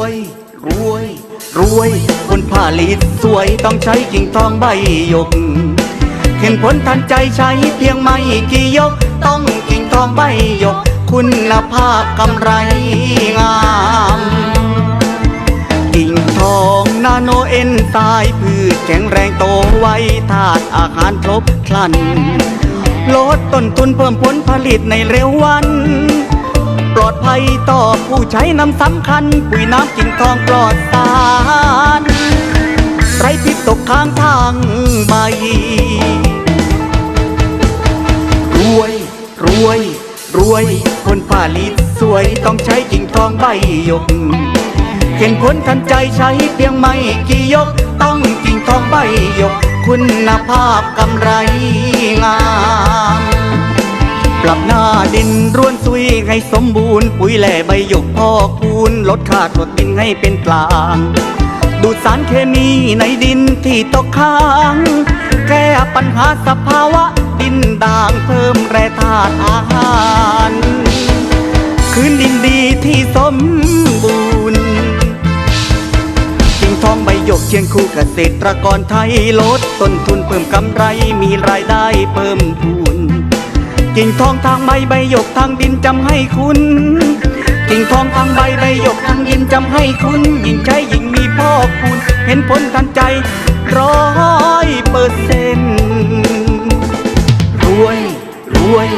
วยรวยรวยคนผลิตสวยต้องใช้กิ่งทองใบยก เห็นผลทันใจใช้เพียงไม่กี่ยก ต้องกิ่งทองใบยก คุณภาพกำไรงาม กิ่งทองนาโนเอ็นไซม์พืชแข็งแรงโตไวธาตุอาหารครบครัน ลดต้นทุนเพิ่มผลผลิตในเร็ววัน ปลอดภัยต่อผู้ใช้น้ำสำคัญ ปุ๋ยน้ำกิ่งทองปลอดสารไรพิษตกค้างทางใบรวยรวยรวย คนผลิตสวยต้องใช้กิ่งทองใบหยก เห็นผลทันใจใช้เพียงไม่กี่ยก ต้องกิ่งทองใบหยก คุณภาพกำไรงาม ปรับหน้าดินร่วนซุยให้สมบูรณ์ ปุ๋ยแหล่ใบหยกพอกคูณลดค่าตรวจดินให้เป็นกลาง ดูดสารเคมีในดินที่ตกค้าง แก้ปัญหาสภาวะดินด่างเพิ่มแร่ธาตุอาหารคืนดินดีที่สมบูรณ์กิ่งทองใบหยกเคียงคู่เกษตรกรไทยลดต้นทุนเพิ่มกำไรมีรายได้เพิ่มพูน กิ่งทองทางใบใบหยกทางดินจำให้คุณ กิ่งทองทางใบใบหยกทางดินจำให้คุณยิ่งใช้ยิ่งมีพ่อคุณ เห็นผลทันใจร้อยเปอร์เซ็นรวยรวย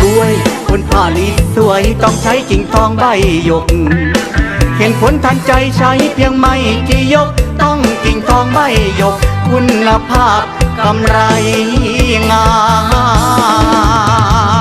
รวย คนผลิตสวยต้องใช้กิ่งทองใบหยก เห็นผลทันใจใช้เพียงไม่กี่ยก ต้องกิ่งทองใบหยก คุณภาพกำไรงาม